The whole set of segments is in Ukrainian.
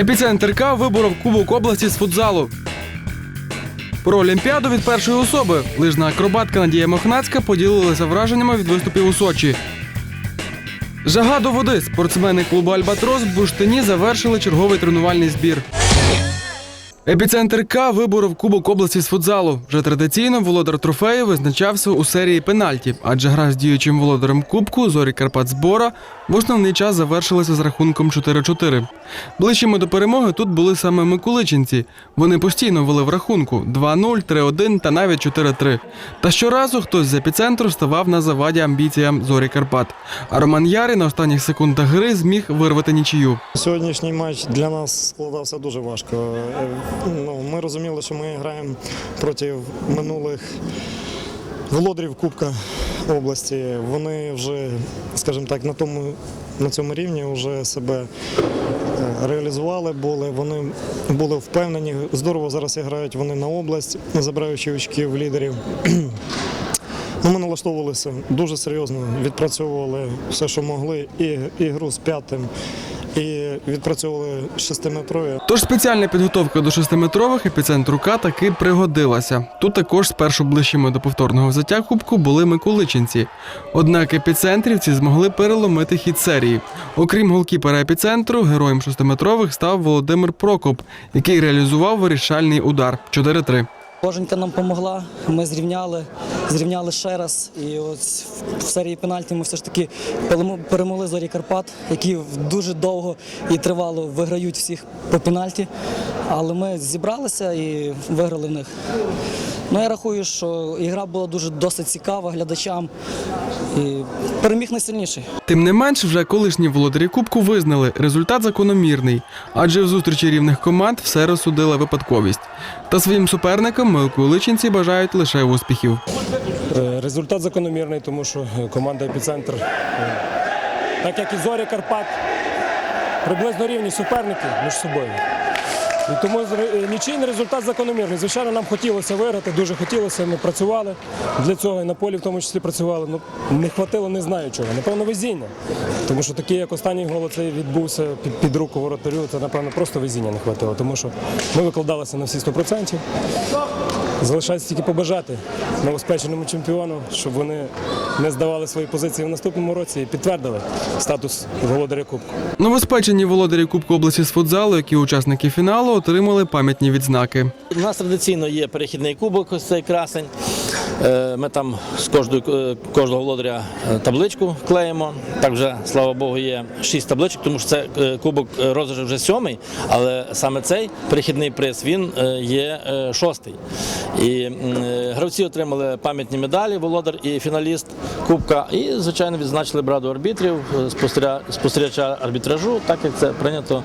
Епіцентр К виборов Кубок області з футзалу. Про Олімпіаду від першої особи лижна акробатка Надія Мохнацька поділилася враженнями від виступів у Сочі. Жага до води. Спортсмени клубу Альбатрос в Буштині завершили черговий тренувальний збір. Епіцентр К виборов Кубок області з футзалу. Вже традиційно володар трофею визначався у серії пенальті, адже гра з діючим володарем Кубку Зорі Карпат Збора в основний час завершилася з рахунком 4-4. Ближчими до перемоги тут були саме миколичинці. Вони постійно вели в рахунку 2-0, 3-1 та навіть 4-3. Та щоразу хтось з епіцентру ставав на заваді амбіціям Зорі Карпат. А Роман Ярий на останніх секундах гри зміг вирвати нічию. Сьогоднішній матч для нас складався дуже важко. Ну, ми розуміли, що ми граємо проти минулих володарів Кубка області. Вони вже, скажімо так, на тому на цьому рівні вже себе е, реалізували, були. Вони були впевнені. Здорово зараз грають вони на область, забираючи очків лідерів. Ну, ми налаштовувалися дуже серйозно, відпрацьовували все, що могли, і, і гру з п'ятим, і відпрацьовували шестиметрові. Тож спеціальна підготовка до шестиметрових епіцентру К таки пригодилася. Тут також спершу ближчими до повторного взяття кубку були миколичинці. Однак епіцентрівці змогли переломити хід серії. Окрім голкіпера епіцентру, героєм шестиметрових став Володимир Прокоп, який реалізував вирішальний удар 4-3. Коженька нам допомогла, ми зрівняли, зрівняли ще раз. І ось в серії пенальті ми все ж таки перемо- перемогли зорі Карпат, які дуже довго і тривало виграють всіх по пенальті. Але ми зібралися і виграли в них. Ну я рахую, що ігра була дуже досить цікава глядачам. Переміг найсильніший. Тим не менш, вже колишні володарі Кубку визнали, результат закономірний, адже в зустрічі рівних команд все розсудила випадковість. Та своїм суперникам миколичинці бажають лише успіхів. Е, Результат закономірний, тому що е, команда епіцентр, е, так як і зорі Карпат, приблизно рівні суперники між собою. І тому е, нічийний результат закономірний. Звичайно, нам хотілося виграти, дуже хотілося. Ми працювали для цього і на полі в тому числі працювали. Ну не хватило, не знаю чого. Напевно, везіння. Тому що такий, як останній гол, цей відбувся під, під руку воротарю. Це напевно просто везіння не хватило, тому що ми викладалися на всі 100%. Залишається тільки побажати новоспеченому чемпіону, щоб вони не здавали свої позиції в наступному році і підтвердили статус володаря Кубку. Новоспечені володарі Кубку області з футзалу, які учасники фіналу, отримали пам'ятні відзнаки. У нас традиційно є перехідний кубок, ось цей красень. Е, Ми там з кожної, е, кожного володаря е, табличку клеїмо. Так вже, слава Богу, є шість табличок, тому що це кубок е, вже сьомий, але саме цей перехідний приз він є шостий. І гравці отримали пам'ятні медалі, володар і фіналіст Кубка. І, звичайно, відзначили браду арбітрів, спостерігача арбітражу, так як це прийнято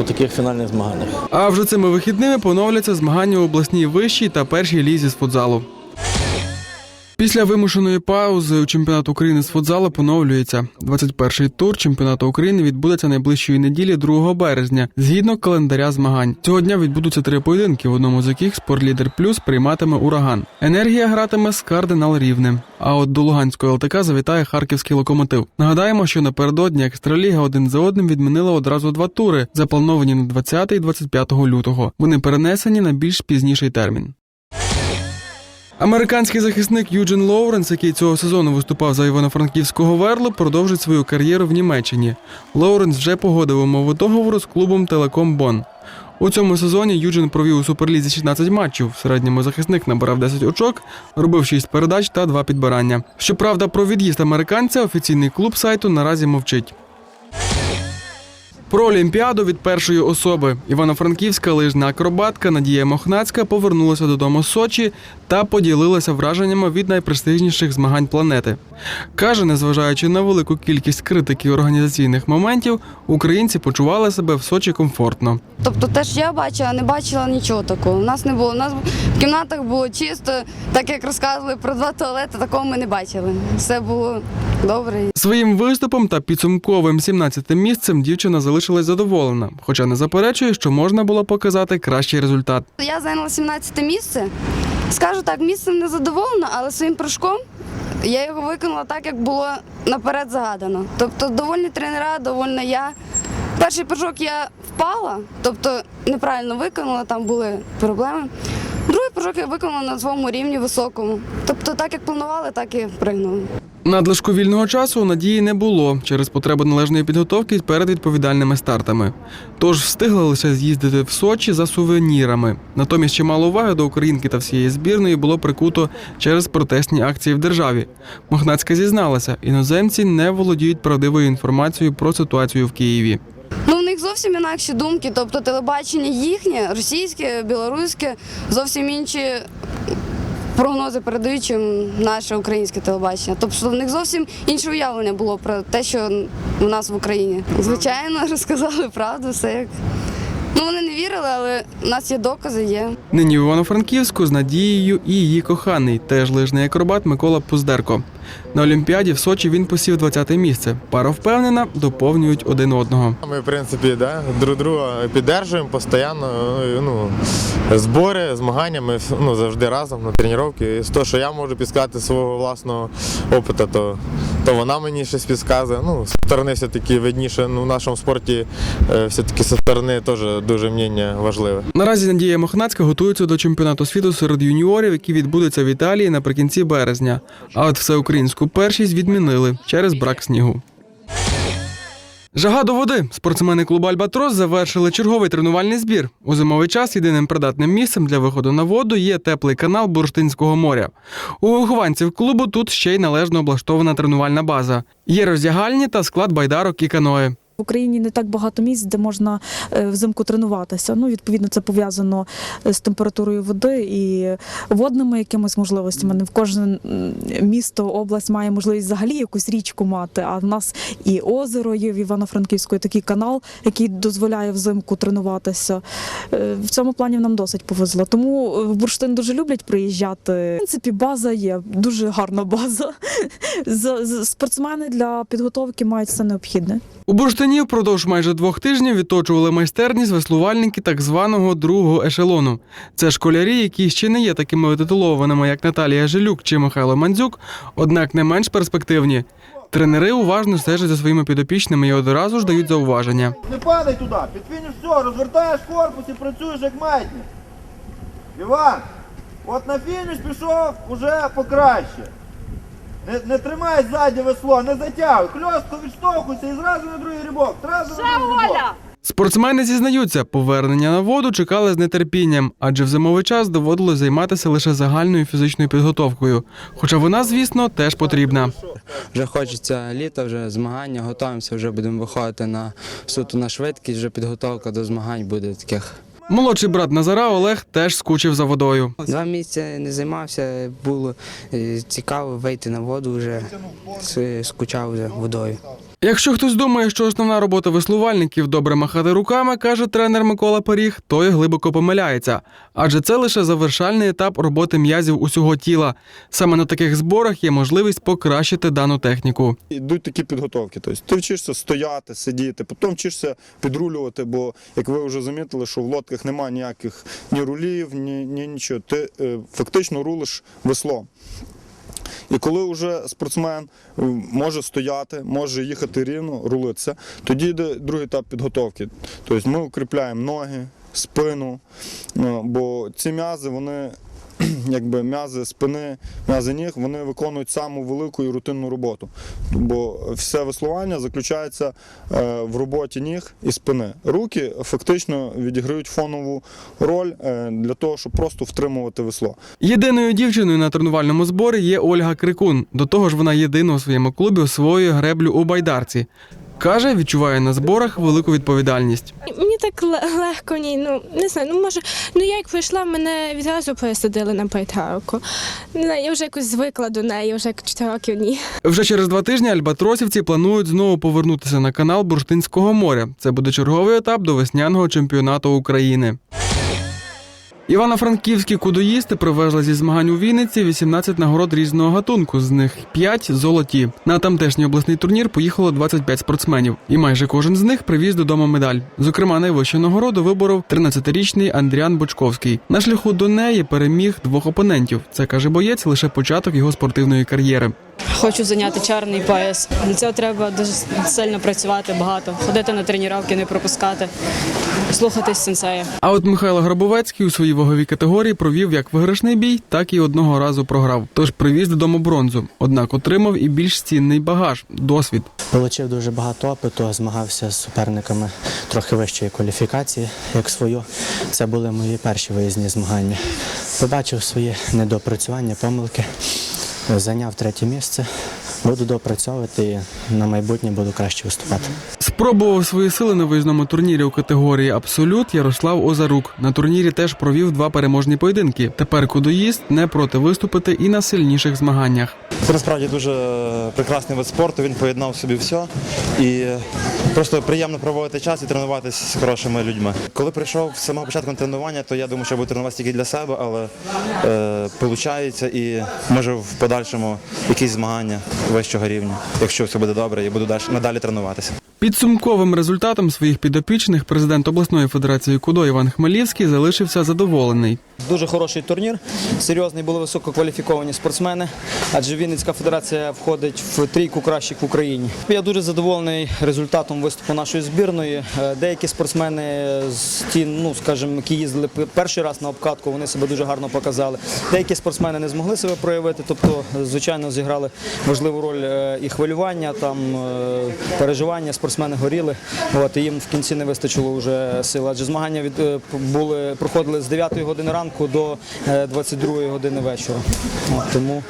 у таких фінальних змаганнях. А вже цими вихідними поновляться змагання у обласній вищій та першій лізі з. Після вимушеної паузи у чемпіонат України з футзалу поновлюється. 21-й тур чемпіонату України відбудеться найближчої неділі 2 березня, згідно календаря змагань. Цього дня відбудуться три поєдинки, в одному з яких спортлідер плюс прийматиме ураган. Енергія гратиме з кардинал рівне. А от до Луганської ЛТК завітає харківський локомотив. Нагадаємо, що напередодні екстраліга один за одним відмінила одразу два тури, заплановані на 20 і 25 лютого. Вони перенесені на більш пізніший термін. Американський захисник Юджин Лоуренс, який цього сезону виступав за івано-франківського верлу, продовжить свою кар'єру в Німеччині. Лоуренс вже погодив умови договору з клубом Телеком Бон. У цьому сезоні Юджин провів у суперлізі 16 матчів. В середньому захисник набирав 10 очок, робив 6 передач та 2 підбирання. Щоправда, про від'їзд американця офіційний клуб сайту наразі мовчить. Про Олімпіаду від першої особи Івано-Франківська лижна акробатка Надія Мохнацька повернулася додому з Сочі та поділилася враженнями від найпрестижніших змагань планети. Каже, незважаючи на велику кількість критики організаційних моментів, українці почували себе в Сочі комфортно. Тобто те, що я бачила, не бачила нічого такого. У нас не було. У нас в кімнатах було чисто, так як розказували про два туалети, такого ми не бачили. Все було добре. Своїм виступом та підсумковим 17-тим місцем дівчина залишилась задоволена, хоча не заперечує, що можна було показати кращий результат. Я зайняла 17 місце. Скажу так, місцем не задоволена, але своїм прыжком я його виконала так, як було наперед загадано. Тобто довольні тренера, довольна я. Перший прыжок я впала, тобто неправильно виконала, там були проблеми. Другий прыжок я виконала на своєму рівні високому. Тобто, так як планували, так і пригнули. Надлишку вільного часу у надії не було через потребу належної підготовки перед відповідальними стартами. Тож встигли лише з'їздити в Сочі за сувенірами. Натомість чимало уваги до українки та всієї збірної було прикуто через протестні акції в державі. Мохнацька зізналася, іноземці не володіють правдивою інформацією про ситуацію в Києві. Ну, в них зовсім інакші думки, тобто телебачення їхнє, російське, білоруське, зовсім інші прогнози передають, чим наше українське телебачення. Тобто в них зовсім інше уявлення було про те, що в нас в Україні. Звичайно, розказали правду, все як. Ну, вони не вірили, але у нас є докази, є. Нині в Івано-Франківську з Надією і її коханий, теж лижний акробат Микола Пуздерко. На Олімпіаді в Сочі він посів 20-те місце. Пара впевнена, доповнюють один одного. Ми, в принципі, да, друг друга піддержуємо постійно. Ну, збори, змагання, ми ну, завжди разом на тренування. І з того, що я можу підсказати свого власного опиту, то, то вона мені щось підказує. Ну, з сторони все-таки видніше, ну, в нашому спорті е, все-таки зі сторони теж дуже мнення важливе. Наразі Надія Мохнацька готується до чемпіонату світу серед юніорів, який відбудеться в Італії наприкінці березня. А от всеукраїнську першість відмінили через брак снігу. Жага до води. Спортсмени клубу Альбатрос завершили черговий тренувальний збір. У зимовий час єдиним придатним місцем для виходу на воду є теплий канал Бурштинського моря. У вихованців клубу тут ще й належно облаштована тренувальна база. Є роздягальні та склад байдарок і каної. В Україні не так багато місць, де можна е, взимку тренуватися. Ну, відповідно, це пов'язано е, з температурою води і водними якимись можливостями. Не в кожне місто, область має можливість взагалі якусь річку мати. А в нас і озеро є в Івано-Франківську, і такий канал, який дозволяє взимку тренуватися. Е, В цьому плані нам досить повезло. Тому в Бурштин дуже люблять приїжджати. В принципі, база є, дуже гарна база. Спортсмени для підготовки мають все необхідне. У Бурштині впродовж майже двох тижнів відточували майстерність веслувальники так званого другого ешелону. Це школярі, які ще не є такими титулованими, як Наталія Жилюк чи Михайло Мандзюк, однак не менш перспективні. Тренери уважно стежать за своїми підопічними і одразу ж дають зауваження. Не падай туди, під фініш все, розвертаєш корпус і працюєш як маятник. Іван, от на фініш пішов уже покраще. Не, не тримай ззаді весло, не затягуй, хльостко відштовхуйся і зразу на другий рибок. Зразу на другий рибок. Спортсмени зізнаються, повернення на воду чекали з нетерпінням, адже в зимовий час доводилось займатися лише загальною фізичною підготовкою. Хоча вона, звісно, теж потрібна. Вже хочеться літа, вже змагання, готуємося, вже будемо виходити на суто на швидкість, вже підготовка до змагань буде таких. Молодший брат Назара Олег теж скучив за водою. Два місяці не займався, було е, цікаво вийти на воду вже, скучав за водою. Якщо хтось думає, що основна робота веслувальників добре махати руками, каже тренер Микола Поріг, той глибоко помиляється. Адже це лише завершальний етап роботи м'язів усього тіла. Саме на таких зборах є можливість покращити дану техніку. Йдуть такі підготовки. Тобто ти вчишся стояти, сидіти, потім вчишся підрулювати, бо як ви вже замітили, що в лодках немає ніяких ні рулів, ні, ні нічого. Ти е, фактично рулиш веслом. І коли вже спортсмен е, може стояти, може їхати рівно, рулитися, тоді йде другий етап підготовки. Тобто ми укріпляємо ноги, спину, е, бо ці м'язи, вони якби м'язи спини, м'язи ніг, вони виконують саму велику і рутинну роботу. Бо все веслування заключається е, в роботі ніг і спини. Руки фактично відіграють фонову роль е, для того, щоб просто втримувати весло. Єдиною дівчиною на тренувальному зборі є Ольга Крикун. До того ж, вона єдина у своєму клубі освоює греблю у байдарці. Каже, відчуває на зборах велику відповідальність. Мені так ле- легко ні. Ну не знаю. Ну може, ну я як прийшла, мене відразу пересадили на пайтарку. Не знаю, я вже якось звикла до неї, вже як 4 років ні. Вже через два тижні альбатросівці планують знову повернутися на канал Бурштинського моря. Це буде черговий етап до весняного чемпіонату України. Івано-франківські кудоїсти привезли зі змагань у Вінниці 18 нагород різного гатунку, з них 5 – золоті. На тамтешній обласний турнір поїхало 25 спортсменів, і майже кожен з них привіз додому медаль. Зокрема, найвищу нагороду виборов 13-річний Андріан Бочковський. На шляху до неї переміг двох опонентів. Це каже боєць лише початок його спортивної кар'єри. Хочу зайняти чарний пояс. Для цього треба дуже сильно працювати багато, ходити на тренування, не пропускати, слухатись сенсея. А от Михайло Грабовецький у своїй ваговій категорії провів як виграшний бій, так і одного разу програв. Тож привіз додому бронзу. Однак отримав і більш цінний багаж досвід. Получив дуже багато опиту, змагався з суперниками трохи вищої кваліфікації, як свою. Це були мої перші виїзні змагання. Побачив свої недопрацювання, помилки, зайняв третє місце. Буду допрацьовувати і на майбутнє буду краще виступати. Спробував свої сили на виїзному турнірі у категорії Абсолют Ярослав Озарук. На турнірі теж провів два переможні поєдинки. Тепер кудоїст не проти виступити і на сильніших змаганнях. Це насправді дуже прекрасний вид спорту. Він поєднав собі все. І просто приємно проводити час і тренуватися з хорошими людьми. Коли прийшов з самого початку тренування, то я думав, що я буду тренуватися тільки для себе, але е, виходить і може в подальшому якісь змагання вищого рівня, якщо все буде добре, я буду далі надалі тренуватися. Підсумковим результатом своїх підопічних президент обласної федерації кудо Іван Хмелівський залишився задоволений. Дуже хороший турнір. Серйозний були висококваліфіковані спортсмени, адже Вінницька федерація входить в трійку кращих в Україні. Я дуже задоволений результатом виступу нашої збірної. Е, Деякі спортсмени з ті, ну скажімо, які їздили перший раз на обкатку, вони себе дуже гарно показали. Деякі спортсмени не змогли себе проявити, тобто, звичайно, зіграли важливу роль е, і хвилювання, там е, переживання. Спортсмени горіли. От і їм в кінці не вистачило вже сил. Адже змагання від е, були проходили з 9 години ранку до е, 22 години вечора. От, тому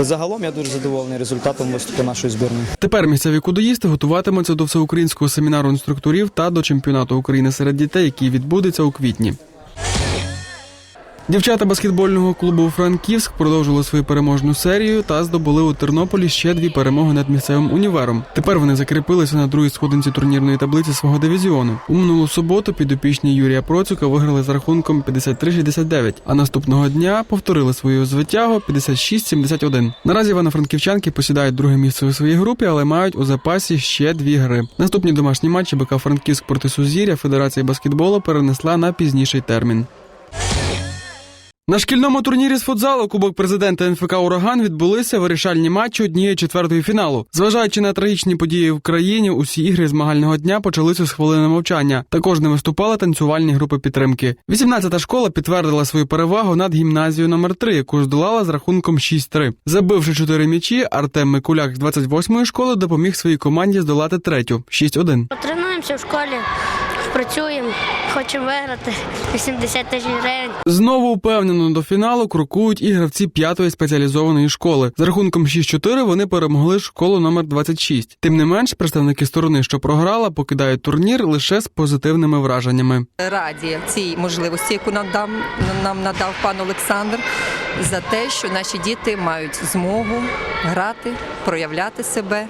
загалом я дуже задоволений результатом виступу нашої збірної. Тепер місцеві кудоїсти готуватимуться до всеукраїнського семінару інструкторів та до чемпіонату України серед дітей, який відбудеться у квітні. Дівчата баскетбольного клубу Франківськ продовжили свою переможну серію та здобули у Тернополі ще дві перемоги над місцевим універом. Тепер вони закріпилися на другій сходинці турнірної таблиці свого дивізіону. У минулу суботу підопічні Юрія Процюка виграли за рахунком 53-69, а наступного дня повторили свою звитягу 56-71. Наразі івано-франківчанки посідають друге місце у своїй групі, але мають у запасі ще дві гри. Наступні домашні матчі БК Франківськ проти Сузір'я Федерація баскетболу перенесла на пізніший термін. На шкільному турнірі з футзалу Кубок президента НФК Ураган відбулися вирішальні матчі однієї четвертої фіналу. Зважаючи на трагічні події в країні, усі ігри змагального дня почалися з хвилини мовчання. Також не виступали танцювальні групи підтримки. 18-та школа підтвердила свою перевагу над гімназією номер 3 яку здолала з рахунком 6-3. Забивши чотири м'ячі, Артем Микуляк з 28-ї школи допоміг своїй команді здолати третю 6-1. Тренуємося в школі, працюємо, хочемо виграти 80 тисяч гривень. Знову впевнено до фіналу крокують і гравці п'ятої спеціалізованої школи. За рахунком 6-4 вони перемогли школу номер 26. Тим не менш, представники сторони, що програла, покидають турнір лише з позитивними враженнями. раді цій можливості, яку нам, дам, нам надав пан Олександр, за те, що наші діти мають змогу грати, проявляти себе.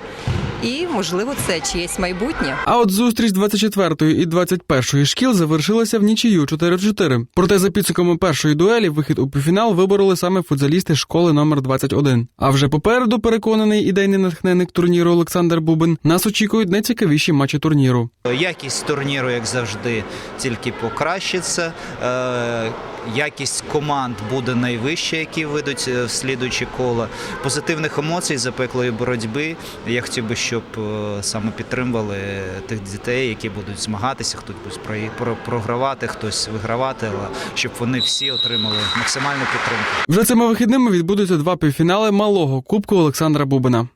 І, можливо, це чиєсь майбутнє. А от зустріч 24-ї і 21-ї шкіл завершилася в нічию 4-4. Проте за підсумками першої дуелі вихід у півфінал вибороли саме футзалісти школи номер 21. А вже попереду переконаний ідейний натхненник турніру Олександр Бубин. Нас очікують найцікавіші матчі турніру. Якість турніру, як завжди, тільки покращиться. Е, Якість команд буде найвища, які вийдуть е, в слідуючі кола. Позитивних емоцій, запеклої боротьби. Я хотів би, щоб е, саме підтримували тих дітей, які будуть змагатися, хтось буде про- про- програвати, хтось вигравати, але щоб вони всі отримали максимальну підтримку. Вже цими вихідними відбудуться два півфінали малого кубку Олександра Бубина.